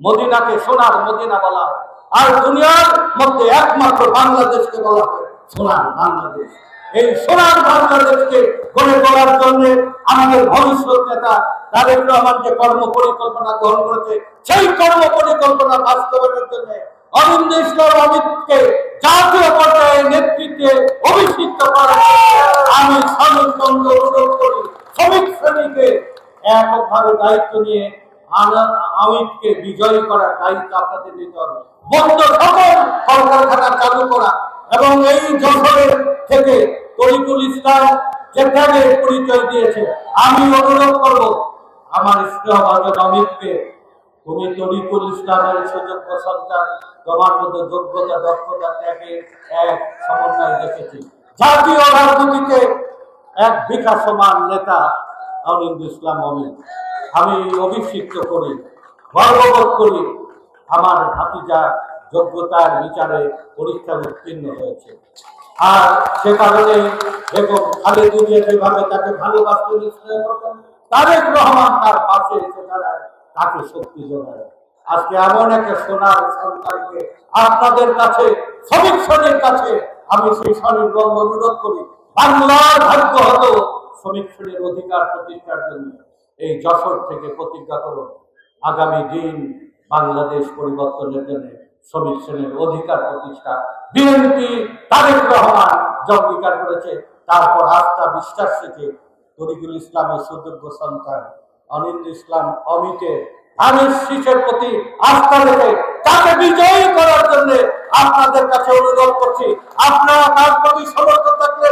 মদিনাকে সোনার মদিনা বলা আর দুনিয়ার মধ্যে একমাত্র বাংলাদেশকে বলা হয় সোনার বাংলাদেশ। এই সোনার বাংলাদেশকে গড়ে তোলার জন্য আমাদের ভবিষ্যৎ নেতা তারেক রহমান যে কর্ম পরিকল্পনা গ্রহণ করেছে, সেই কর্ম পরিকল্পনা বাস্তবায়নের জন্য অরবিন্দ ইসলাম অমিতকে জাতীয় পর্যায়ে নেতৃত্বে অভিষিক্ত করার আমি সনন্দন্দ অনুরোধ করি। শ্রমিক শ্রেণীকে এককভাবে দায়িত্ব নিয়ে আমিরকে বিজয়ী করার দায়িত্ব আপনাদের নিতে হবে। বন্ধ সকল কলকারখানা চালু করা এবং এই থেকে তরিকুল ইসলাম যে ত্যাগের পরিচয় দিয়েছে, আমি অনুরোধ করব, আমার স্নেহভাজন অমিতকে তুমি তরিকুল ইসলামের সুযোগ্য সন্তান, তোমার মধ্যে যোগ্যতা, দক্ষতা ত্যাগে এক সমন্বয় দেখেছি জাতীয় রাজনীতিতে এক বিকাশমান নেতা অনিন্দ ইসলাম অমিত আমি অভিষিক্ত করি, গর্ববোধ করি, আমার ভাতিজা যোগ্যতার বিচারে পরীক্ষা উত্তীর্ণ হয়েছে। আর সে কারণে এবং খালেদুলিয়া যেভাবে তাকে ভালোবাসতে স্নেহ করতেন, তারেক রহমান তার পাশে এসে দাঁড়ায়, তাকে শক্তি যোগায়। আজকে এমন একটা সোনার সন্তানকে আপনাদের কাছে, শ্রমিক শ্রেণির কাছে আমি সেই স্বনির্বন্ধ অনুরোধ করি। বাংলার ভাগ্য হতো শ্রমিক শ্রেণির অধিকার প্রতিষ্ঠার জন্য। এই যশোর থেকে প্রতিজ্ঞা করুন, আগামী দিন বাংলাদেশ পরিবর্তনের জন্য শ্রমিক শ্রেণির অধিকার প্রতিষ্ঠা। বিএনপি তারেক রহমান যে অঙ্গীকার করেছে, তারপর আস্থা বিশ্বাস থেকে তরিকুল ইসলামের সুযোগ্য সন্তান অনিন্দ ইসলাম অমিতের ধানের শীষের প্রতি আস্থা রেখে তাকে বিজয়ী করার জন্য আপনাদের কাছে অনুরোধ করছি, আপনারা তার প্রতি সমর্থন থাকলে